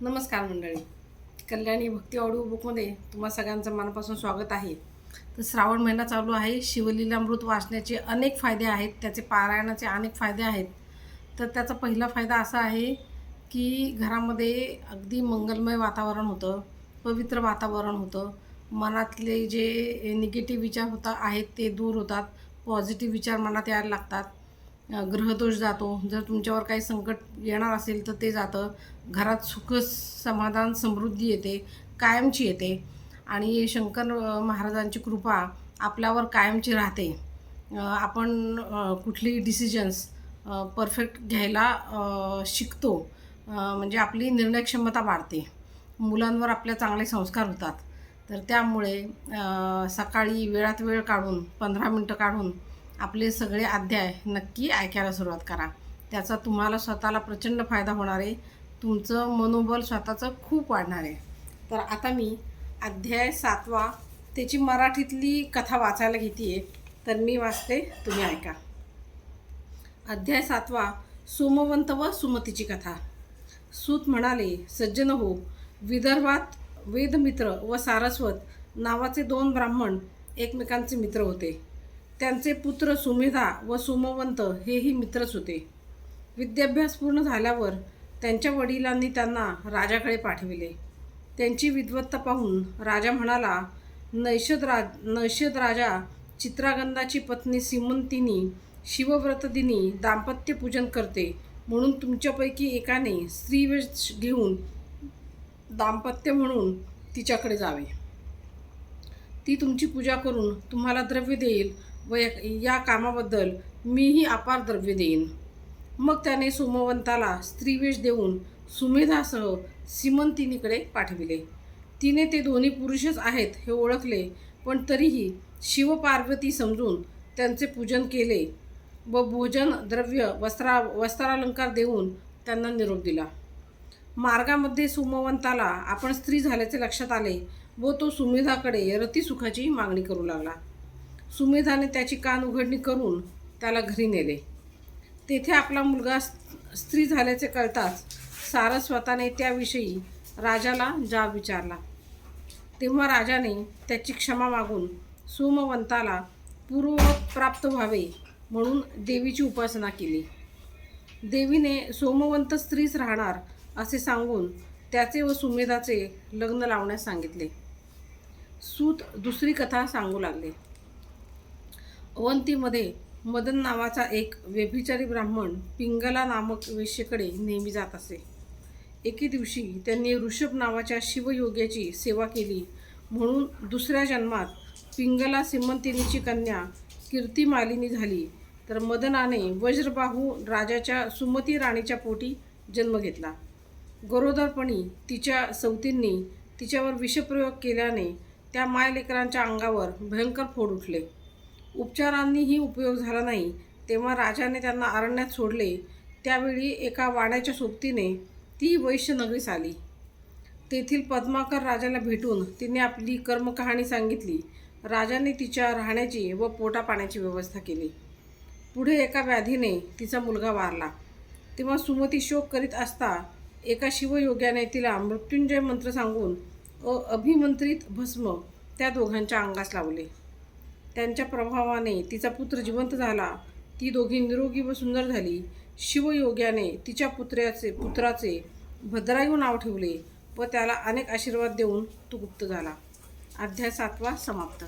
नमस्कार मंडळी. कल्याणी भक्ती ऑडिओ बुकमध्ये तुम्हा सगळ्यांचं मनापासून स्वागत आहे. तर श्रावण महिना चालू आहे. शिवलीलामृत वाचण्याचे अनेक फायदे आहेत. त्याचे पारायणाचे अनेक फायदे आहेत. तर त्याचा पहिला फायदा असा आहे की घरामध्ये अगदी मंगलमय वातावरण होतं पवित्र वातावरण होतं. मनातले जे निगेटिव्ह विचार होता आहेत ते दूर होतात. पॉझिटिव्ह विचार मनात यायला लागतात. ग्रहदोष जातो. जर तुमच्यावर काही संकट येणार असेल तर ते जातं. घरात सुख समाधान समृद्धी येते कायमची येते. आणि शंकर महाराजांची कृपा आपल्यावर कायमची राहते. आपण कुठली डिसिजन्स परफेक्ट घ्यायला शिकतो. म्हणजे आपली निर्णय क्षमता वाढते. मुलांवर आपल्या चांगले संस्कार होतात. तर त्यामुळे सकाळी वेळात वेळ काढून पंधरा मिनटं काढून आपले सगळे अध्याय नक्की ऐकायला सुरुवात करा. त्याचा तुम्हाला स्वतःला प्रचंड फायदा होणार आहे. तुमचं मनोबल स्वतःचं खूप वाढणार आहे. तर आता मी अध्याय सातवा त्याची मराठीतली कथा वाचायला घेते आहे तर मी वाचते तुम्ही ऐका. अध्याय सातवा सोमवंत व सुमतीची कथा. सूत म्हणाले सज्जन हो विदर्भात वेदमित्र व सारस्वत नावाचे दोन ब्राह्मण एकमेकांचे मित्र होते. त्यांचे पुत्र सुमेधा व सोमवंत हेही मित्रच होते. विद्याभ्यास पूर्ण झाल्यावर त्यांच्या वडिलांनी त्यांना राजाकडे पाठविले. त्यांची विद्वत्ता पाहून राजा म्हणाला नैषद राज नैषद राजा चित्रागंधाची पत्नी सिमंतिनी शिवव्रतदिनी दाम्पत्य पूजन करते. म्हणून तुमच्यापैकी एकाने स्त्रीवेश घेऊन दाम्पत्य म्हणून तिच्याकडे जावे. ती तुमची पूजा करून तुम्हाला द्रव्य देईल व या- कामाबद्दल मीही अपार द्रव्य देईन. मग त्याने सोमवंताला स्त्रीवेश देऊन सुमेधासह सिमंतिनीकडे पाठविले. तिने ते दोन्ही पुरुषच आहेत हे ओळखले पण तरीही शिवपार्वती समजून त्यांचे पूजन केले व भोजन द्रव्य वस्त्रा वस्त्रालंकार देऊन त्यांना निरोप दिला. मार्गामध्ये सोमवंताला आपण स्त्री झाल्याचे लक्षात आले व तो सुमेधाकडे रतीसुखाची मागणी करू लागला. सुमेधाने त्याची कान उघडणी करून त्याला घरी नेले. तेथे आपला मुलगा स्त्री झाल्याचे कळताच सारस स्वतःने त्याविषयी राजाला जाब विचारला. तेव्हा राजाने त्याची क्षमा मागून सोमवंताला पूर्ववत प्राप्त व्हावे म्हणून देवीची उपासना केली. देवीने सोमवंत स्त्रीच राहणार असे सांगून त्याचे व सुमेधाचे लग्न लावण्यास सांगितले. सूत दुसरी कथा सांगू लागले. अवंतीमध्ये मदन नावाचा एक व्यभिचारी ब्राह्मण पिंगला नामक वेश्येकडे नेहमी जात असे. एके दिवशी त्यांनी ऋषभ नावाच्या शिवयोग्याची सेवा केली. म्हणून दुसऱ्या जन्मात पिंगला सिमंतिनीची कन्या कीर्तिमालिनी झाली. तर मदनाने वज्रबाहू राजाच्या सुमती राणीच्या पोटी जन्म घेतला. गरोदरपणी तिच्या सवतींनी तिच्यावर विषप्रयोग केल्याने त्या मायलेकरांच्या अंगावर भयंकर फोड उठले. उपचारांनीही उपयोग झाला नाही. तेव्हा राजाने त्यांना अरण्यात सोडले. त्यावेळी एका वाड्याच्या सोबतीने ती वैश्य नगरीस आली. तेथील पद्माकर राजाला भेटून तिने आपली कर्मकहाणी सांगितली. राजाने तिच्या राहण्याची व पोटा पाण्याची व्यवस्था केली. पुढे एका व्याधीने तिचा मुलगा वारला. तेव्हा सुमती शोक करीत असता एका शिवयोग्याने तिला मृत्युंजय मंत्र सांगून अ अभिमंत्रित भस्म त्या दोघांच्या अंगास लावले. त्यांच्या प्रभावाने तिचा पुत्र जिवंत झाला. ती दोघी निरोगी व सुंदर झाली. शिवयोग्याने तिच्या पुत्र्याचे पुत्राचे भद्रायू नाव ठेवले व त्याला अनेक आशीर्वाद देऊन तो गुप्त झाला. अध्याय सातवा समाप्त.